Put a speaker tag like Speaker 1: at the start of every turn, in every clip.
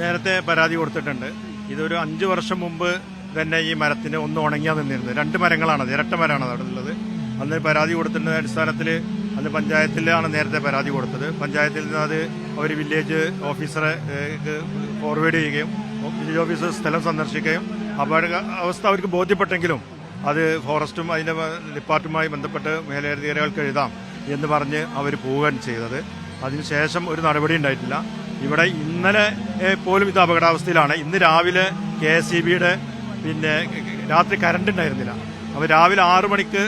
Speaker 1: നേരത്തെ പരാതി കൊടുത്തിട്ടുണ്ട്. ഇതൊരു അഞ്ചു വർഷം മുമ്പ് തന്നെ ഈ മരത്തിന് ഒന്ന് ഉണങ്ങിയാ നിന്നിരുന്നത്. രണ്ട് മരങ്ങളാണത് ഇരട്ട മരമാണ് അവിടെ ഉള്ളത്. അന്ന് പരാതി കൊടുത്തിട്ടുണ്ട് അടിസ്ഥാനത്തിൽ അന്ന് പഞ്ചായത്തിലാണ് നേരത്തെ പരാതി കൊടുത്തത്. പഞ്ചായത്തിൽ നിന്ന് അത് അവർ വില്ലേജ് ഓഫീസറെ ഫോർവേഡ് ചെയ്യുകയും വില്ലേജ് ഓഫീസർ സ്ഥലം സന്ദർശിക്കുകയും അപകട അവസ്ഥ അവർക്ക് ബോധ്യപ്പെട്ടെങ്കിലും അത് ഫോറസ്റ്റും അതിന്റെ ഡിപ്പാർട്ട്മെന്റുമായി ബന്ധപ്പെട്ട് മേലധികാരികൾക്ക് എഴുതാം എന്ന് പറഞ്ഞ് അവർ പോവുകയാണ് ചെയ്തത്. അതിനുശേഷം ഒരു നടപടി ഉണ്ടായിട്ടില്ല. ഇവിടെ ഇന്നലെ പോലും ഇത് അപകടാവസ്ഥയിലാണ്. ഇന്ന് രാവിലെ കെ എസ് സി ബിയുടെ പിന്നെ രാത്രി കറണ്ട് ഉണ്ടായിരുന്നില്ല അപ്പോൾ രാവിലെ ആറു മണിക്ക്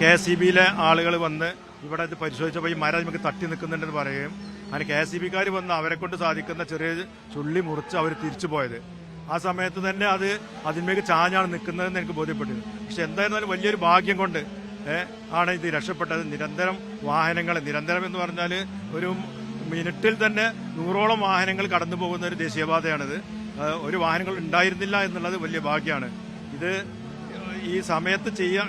Speaker 1: കെ എസ് സി ബിയിലെ ആളുകൾ വന്ന് ഇവിടെ ഇത് പരിശോധിച്ചപ്പോൾ ഈ മരം നമുക്ക് തട്ടി നിൽക്കുന്നുണ്ടെന്ന് പറയുകയും അങ്ങനെ കെ എസ് സി ബിക്കാർ വന്ന് അവരെ കൊണ്ട് സാധിക്കുന്ന ചെറിയ ചുള്ളി മുറിച്ച് അവർ തിരിച്ചു പോയത്. ആ സമയത്ത് തന്നെ അത് അതിന്മേക്ക് ചാഞ്ഞാണ് നിൽക്കുന്നതെന്ന് എനിക്ക് ബോധ്യപ്പെട്ടത് പക്ഷെ എന്തായിരുന്നാലും വലിയൊരു ഭാഗ്യം കൊണ്ട് ആണ് ഇത് രക്ഷപ്പെട്ടത്. നിരന്തരം വാഹനങ്ങൾ നിരന്തരം എന്ന് പറഞ്ഞാൽ ഒരു മിനിറ്റിൽ തന്നെ നൂറോളം വാഹനങ്ങൾ കടന്നു പോകുന്ന ഒരു ദേശീയപാതയാണിത്. ഒരു വാഹനങ്ങൾ ഉണ്ടായിരുന്നില്ല എന്നുള്ളത് വലിയ ഭാഗ്യമാണ്. ഇത് ഈ സമയത്ത് ചെയ്യാൻ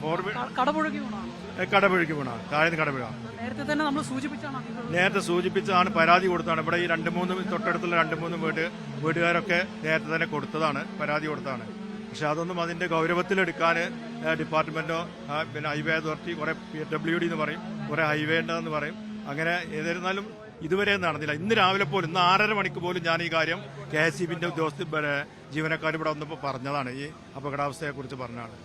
Speaker 1: ഫോർവേഡ്
Speaker 2: കടപുഴകി വീണാണ്?
Speaker 1: കടപുഴയ്ക്ക് വീണ താഴ്ന്ന് കടപുഴ
Speaker 2: നേരത്തെ തന്നെ നമ്മൾ സൂചിപ്പിച്ചാണ്
Speaker 1: നേരത്തെ സൂചിപ്പിച്ചതാണ് പരാതി കൊടുത്താണ് ഇവിടെ ഈ രണ്ട് മൂന്ന് തൊട്ടടുത്തുള്ള രണ്ട് മൂന്ന് വീട് വീട്ടുകാരൊക്കെ നേരത്തെ തന്നെ കൊടുത്തതാണ് പരാതി കൊടുത്താണ് പക്ഷെ അതൊന്നും അതിന്റെ ഗൗരവത്തിലെടുക്കാൻ ഡിപ്പാർട്ട്മെന്റോ പിന്നെ ഹൈവേ അതോറിറ്റി കുറെ പി ഡബ്ല്യു ഡി എന്ന് പറയും കുറെ ഹൈവേ ഉണ്ടെന്ന് പറയും. അങ്ങനെ ഏതായിരുന്നാലും ഇതുവരെ നടന്നില്ല. ഇന്ന് രാവിലെ പോലും ഇന്ന് ആറര മണിക്ക് പോലും ഞാൻ ഈ കാര്യം കെ എസ് സി ബിന്റെ ഉദ്യോഗസ്ഥ ജീവനക്കാർ ഇവിടെ വന്നപ്പോൾ പറഞ്ഞതാണ്. ഈ അപകടാവസ്ഥയെ കുറിച്ച് പറഞ്ഞാണ്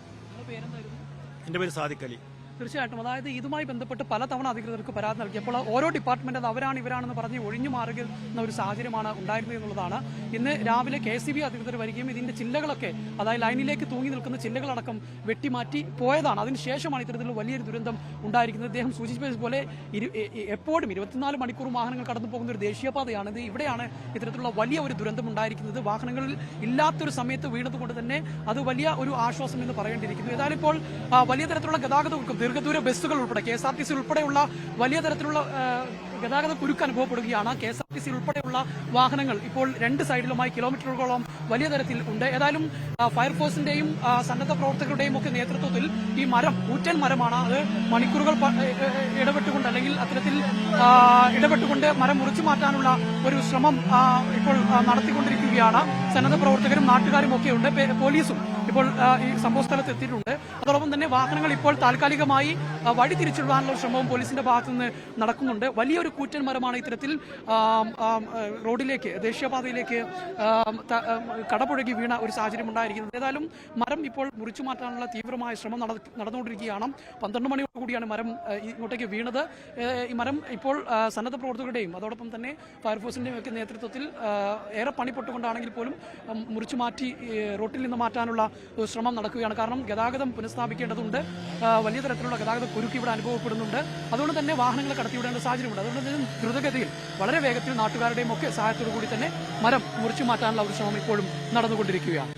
Speaker 1: എന്റെ പേര് സാദിഖ് അലി.
Speaker 2: തീർച്ചയായിട്ടും. അതായത് ഇതുമായി ബന്ധപ്പെട്ട് പലതവണ അധികൃതർക്ക് പരാതി നൽകിയപ്പോൾ ഓരോ ഡിപ്പാർട്ട്മെന്റ് അത് അവരാണ് ഇവരാണെന്ന് പറഞ്ഞ് ഒഴിഞ്ഞു മാറുന്ന ഒരു സാഹചര്യമാണ് ഉണ്ടായിരുന്നത് എന്നുള്ളതാണ്. ഇന്ന് രാവിലെ കെ സി ബി അധികൃതർ വരികയും ഇതിന്റെ ചില്ലകളൊക്കെ അതായത് ലൈനിലേക്ക് തൂങ്ങി നിൽക്കുന്ന ചില്ലകളടക്കം വെട്ടിമാറ്റി പോയതാണ്. അതിനുശേഷമാണ് ഇത്തരത്തിലുള്ള വലിയൊരു ദുരന്തം ഉണ്ടായിരിക്കുന്നത്. അദ്ദേഹം സൂചിപ്പിച്ചതുപോലെ എപ്പോഴും ഇരുപത്തിനാല് മണിക്കൂർ വാഹനങ്ങൾ കടന്നു പോകുന്ന ഒരു ദേശീയപാതയാണ്. ഇത് ഇവിടെയാണ് ഇത്തരത്തിലുള്ള വലിയ ഒരു ദുരന്തം ഉണ്ടായിരിക്കുന്നത്. വാഹനങ്ങളിൽ ഇല്ലാത്തൊരു സമയത്ത് വീണതുകൊണ്ട് തന്നെ അത് വലിയ ഒരു ആശ്വാസം എന്ന് പറയേണ്ടിയിരിക്കുന്നു. ഏതായാലും ഇപ്പോൾ വലിയ തരത്തിലുള്ള ഗതാഗത ദീർഘദൂര ബസ്സുകൾ ഉൾപ്പെടെ K S R T C ഉൾപ്പെടെയുള്ള വലിയ തരത്തിലുള്ള ഗതാഗത കുരുക്ക് അനുഭവപ്പെടുകയാണ് K S R T C ഉൾപ്പെടെയുള്ള വാഹനങ്ങൾ. ഇപ്പോൾ രണ്ട് സൈഡിലുമായി കിലോമീറ്ററുകളോളം വലിയ തരത്തിൽ ഉണ്ട്. ഏതായാലും ഫയർഫോഴ്സിന്റെയും സന്നദ്ധ പ്രവർത്തകരുടെയും ഒക്കെ നേതൃത്വത്തിൽ ഈ മരം ഊറ്റൻ മരമാണ്. അത് മണിക്കൂറുകൾ ഇടപെട്ടുകൊണ്ട് അല്ലെങ്കിൽ അത്തരത്തിൽ ഇടപെട്ടുകൊണ്ട് മരം മുറിച്ചു മാറ്റാനുള്ള ഒരു ശ്രമം ഇപ്പോൾ നടത്തിക്കൊണ്ടിരിക്കുകയാണ്. സന്നദ്ധ പ്രവർത്തകരും നാട്ടുകാരും ഒക്കെയുണ്ട് പോലീസും ഇപ്പോൾ ഈ സംഭവ സ്ഥലത്ത് എത്തിയിട്ടുണ്ട്. അതോടൊപ്പം തന്നെ വാഹനങ്ങൾ ഇപ്പോൾ താൽക്കാലികമായി വഴി തിരിച്ചിടുവാനുള്ള ശ്രമവും പോലീസിന്റെ ഭാഗത്തു നിന്ന് നടക്കുന്നുണ്ട്. വലിയൊരു കൂറ്റൻ മരമാണ് ഇത്തരത്തിൽ റോഡിലേക്ക് ദേശീയപാതയിലേക്ക് കടപുഴകി വീണ ഒരു സാഹചര്യം ഉണ്ടായിരിക്കുന്നത്. ഏതായാലും മരം ഇപ്പോൾ മുറിച്ചു മാറ്റാനുള്ള തീവ്രമായ ശ്രമം നട- നടന്നുകൊണ്ടിരിക്കുകയാണ്. പന്ത്രണ്ട് മണിയോട് കൂടിയാണ് മരം ഇങ്ങോട്ടേക്ക് വീണത്. ഈ മരം ഇപ്പോൾ സന്നദ്ധ പ്രവർത്തകരുടെയും അതോടൊപ്പം തന്നെ ഫയർഫോഴ്സിന്റെയും ഒക്കെ നേതൃത്വത്തിൽ ഏറെ പണിപ്പെട്ടുകൊണ്ടാണെങ്കിൽ പോലും മുറിച്ചു മാറ്റി റോട്ടിൽ നിന്ന് മാറ്റാനുള്ള ശ്രമം നടക്കുകയാണ്. കാരണം ഗതാഗതം പുനഃസ്ഥാപിക്കേണ്ടതുണ്ട്. വലിയ തരത്തിലുള്ള ഗതാഗത കുരുക്ക് ഇവിടെ അനുഭവപ്പെടുന്നുണ്ട്. അതുകൊണ്ട് തന്നെ വാഹനങ്ങൾ കടത്തിവിടേണ്ട സാഹചര്യമുണ്ട്. അതുകൊണ്ട് തന്നെ ദ്രുതഗതിയിൽ വളരെ വേഗത്തിൽ നാട്ടുകാരുടെയും ഒക്കെ സഹായത്തോടു കൂടി തന്നെ മരം മുറിച്ചു മാറ്റാനുള്ള ഒരു ശ്രമം ഇപ്പോഴും നടന്നുകൊണ്ടിരിക്കുകയാണ്.